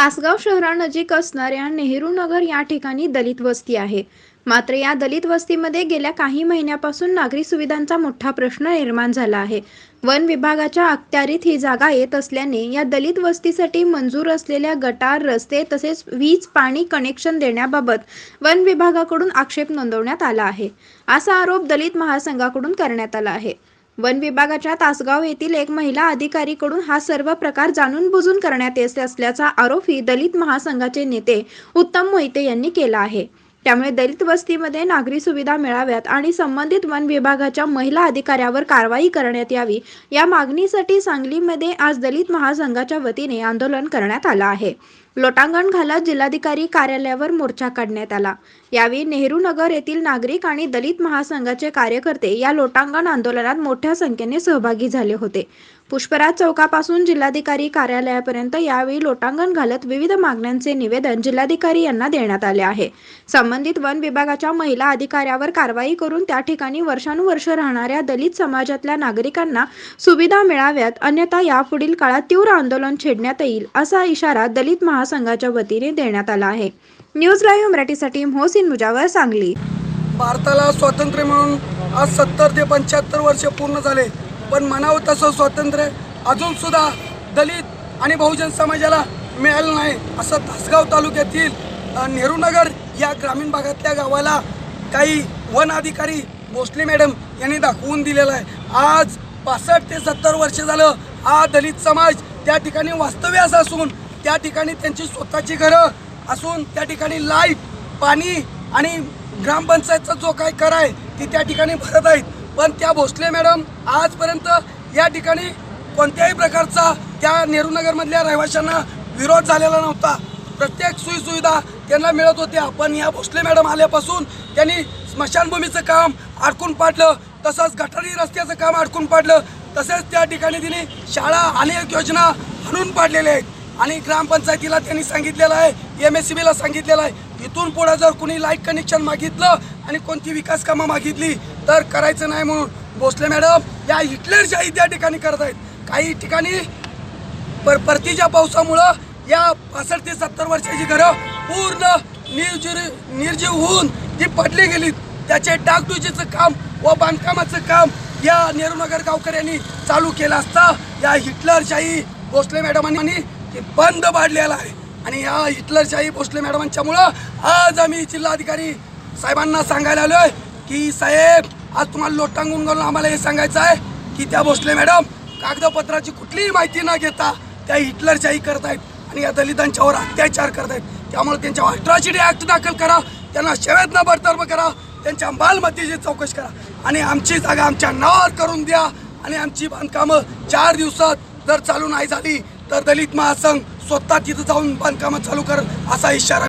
तासगाव शहरानजीक असणाऱ्या नेहरू नगर या ठिकाणी दलित वस्ती आहे. मात्र या दलित वस्तीमध्ये गेल्या काही महिन्यापासून नागरी सुविधांचा मोठा प्रश्न निर्माण झाला आहे. वन विभागाच्या अखत्यारीत ही जागा येत असल्याने या दलित वस्तीसाठी मंजूर असलेल्या गटार रस्ते तसेच वीज पाणी कनेक्शन देण्याबाबत वन विभागाकडून आक्षेप नोंदवण्यात आला आहे. असा आरोप दलित महासंघाकडून करण्यात आला आहे. वन विभागाच्या तासगाव येथील एक महिला अधिकारीकडून हा सर्व प्रकार जाणून बुजून करण्यात येत असल्याचा आरोपही दलित महासंघाचे नेते उत्तम मोहिते यांनी केला आहे. त्यामुळे दलित वस्तीमध्ये नागरी सुविधा मिळाव्यात आणि संबंधित वन विभागाच्या महिला अधिकाऱ्यावर कारवाई करण्यात यावी या मागणीसाठी सांगलीमध्ये आज दलित महासंघाच्या वतीने आंदोलन करण्यात आलं आहे. लोटांगण घालत जिल्हाधिकारी कार्यालयावर मोर्चा काढण्यात आला. यावेळी नेहरू नगर येथील नागरिक आणि दलित महासंघाचे कार्यकर्ते या लोटांगण आंदोलनात मोठ्या संख्येने सहभागी झाले होते. पुष्पराज चौकापासून जिल्हाधिकारी कार्यालयापर्यंत यावेळी लोटांगण घालत विविध मागण्यांचे निवेदन जिल्हाधिकारी यांना देण्यात आले आहे. संबंधित वन विभागाच्या महिला अधिकाऱ्यावर कारवाई करून त्या ठिकाणी वर्षानुवर्ष राहणाऱ्या दलित समाजातल्या नागरिकांना सुविधा मिळाव्यात अन्यथा यापुढील काळात तीव्र आंदोलन छेडण्यात येईल असा इशारा दलित महासंघाच्या वतीने देण्यात आला आहे. न्यूज लाईव्ह मराठीसाठी मोहसिन मुजावर सांगली. भारताला स्वातंत्र्य मिळून आज सत्तर ते पंच्याहत्तर वर्ष पूर्ण झाले. पण म्हणावं तसं स्वातंत्र्य अजून सुद्धा दलित आणि बहुजन समाजाला मिळालं नाही असं तासगाव तालुक्यातील नेहरूनगर या ग्रामीण भागातल्या गावाला काही वन अधिकारी भोसले मॅडम यांनी दाखवून दिलेलं आहे. आज पासष्ट ते सत्तर वर्ष झालं हा दलित समाज त्या ठिकाणी वास्तव्यास असून त्या ठिकाणी त्यांची स्वतःची घरं असून त्या ठिकाणी लाइट पाणी आणि ग्रामपंचायतचा जो काय कर आहे ती त्या ठिकाणी भरत आहेत. पण त्या भोसले मॅडम आजपर्यंत या ठिकाणी कोणत्याही प्रकारचा त्या नेहरूनगरमधल्या रहिवाशांना विरोध झालेला नव्हता. प्रत्येक सोयीसुविधा त्यांना मिळत होत्या. पण या भोसले मॅडम आल्यापासून त्यांनी स्मशानभूमीचं काम अडकून पाडलं तसंच गटारी रस्त्याचं काम अडकून पाडलं तसेच त्या ठिकाणी तिने शाळा अनेक योजना आणून पाडलेल्या आहेत. आणि ग्रामपंचायतीला त्यांनी सांगितलेलं आहे एम एस सी बीला सांगितलेलं आहे इथून पुढे जर कुणी लाइट कनेक्शन मागितलं आणि कोणती विकास कामं मागितली तर करायचं नाही म्हणून भोसले मॅडम या हिटलरशाही त्या ठिकाणी करत आहेत. काही ठिकाणी पर परतीच्या पावसामुळं या पासष्ट ते सत्तर वर्षाची घरं पूर्ण निर्जीव निर्जीव होऊन ती पडली गेलीत. त्याचे डागडुजीचं काम व बांधकामाचं काम या नेहरूनगर गावकऱ्यांनी चालू केलं असता या हिटलरशाही भोसले मॅडमांनी ते बंद पाडलेलं आहे. आणि या हिटलरशाही भोसले मॅडमांच्यामुळं आज आम्ही जिल्हाधिकारी साहेबांना सांगायला आलोय की साहेब आज तुम्हाला लोटांगून घालून आम्हाला हे सांगायचं आहे की त्या भोसले मॅडम कागदपत्राची कुठलीही माहिती न घेता त्या हिटलरशाही करतायत आणि या दलितांच्यावर अत्याचार करतायत. त्यामुळे त्यांच्यावर अट्रॉसिटी ऍक्ट दाखल करा त्यांना शेवेतनं बडतर्फ करा त्यांच्या मालमत्तेची चौकशी करा. आणि आमची जागा आमच्या नावावर करून द्या आणि आमची बांधकामं चार दिवसात जर चालू नाही झाली तर दलित महासंघ स्वतः तिथं जाऊन बांधकामं चालू कर असा इशारा